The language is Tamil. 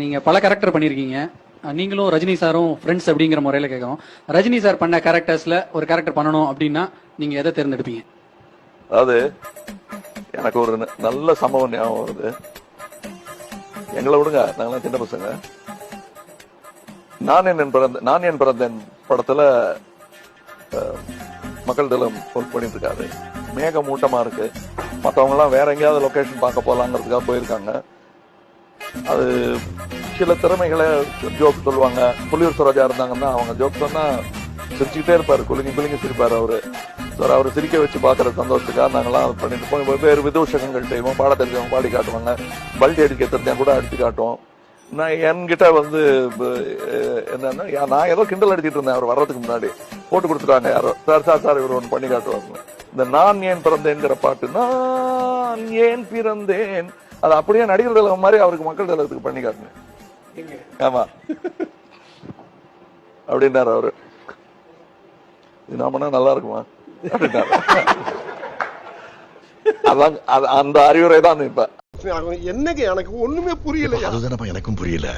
நீங்க பல கேரக்டர் பண்ணிருக்கீங்க. நீங்களும் ரஜினி சாரும் ஃப்ரெண்ட்ஸ் அப்படிங்கிற முறையில கேட்கறோம் ரஜினி சார் பண்ண கேரக்டர்ஸ்ல ஒரு கேரக்டர் பண்ணணும் அப்படின்னா நீங்க எதை தேர்ந்தெடுப்பீங்க? அதாவது எனக்கு ஒரு நல்ல சம்பவம் ஞாபகம் வருது. எங்களை விடுங்க நாங்களாம் சின்ன பசங்க. நான் என் பிறந்த நான் என் பிறந்தேன் படத்துல மக்கள் தளம் ஒர்க் பண்ணிட்டு இருக்காரு மேகமூட்டமா இருக்கு. மற்றவங்க எல்லாம் வேற எங்கேயாவது லொகேஷன் பார்க்க போலாங்கிறதுக்காக போயிருக்காங்க. அது சில திறமைகளை ஜோக் சொல்லுவாங்க. புலியூர் சரோஜா இருந்தாங்கன்னா அவங்க ஜோக் சொன்னா சிரிச்சுக்கிட்டே இருப்பாரு. குலுங்கி குலுங்கி சிரிப்பாரு அவரு. சார் அவர் சிரிக்க வச்சு பாக்குற சந்தோஷத்துக்காக நாங்கெல்லாம் பண்ணிட்டு போய் வெவ்வேறு விதூஷகங்கள் செய்வோம். பாட தெரிஞ்சவங்க பாடி காட்டுவாங்க. பல்டி அடிக்க தெரிஞ்சவங்க கூட அடிச்சு காட்டுவோம். நான் என்கிட்ட வந்து என்னன்னா நான் ஏதோ கிண்டல் அடிச்சிட்டு இருந்தேன். அவர் வர்றதுக்கு முன்னாடி. போட்டு கொடுத்துட்டாங்க யாரோ. சார் சார் சார் இவர் ஒன்று பண்ணி காட்டுவாங்க இந்த நான் ஏன் பிறந்தேங்கிற பாட்டு நான் ஏன் பிறந்தேன்? அது அப்படியே நடிகர் திலகம் மாதிரி அவருக்கு மக்கள் திலகத்துக்கு பண்ணி ஆமா. அப்படின்னாரு அவரு. நான் பண்ணா நல்லா இருக்குமா? அப்படின்னாரு. அதான் அது- அந்த அறிவுரை தான் இப்ப என்னங்க எனக்கு ஒண்ணுமே புரியல அதுதானப்பா எனக்கும் புரியல.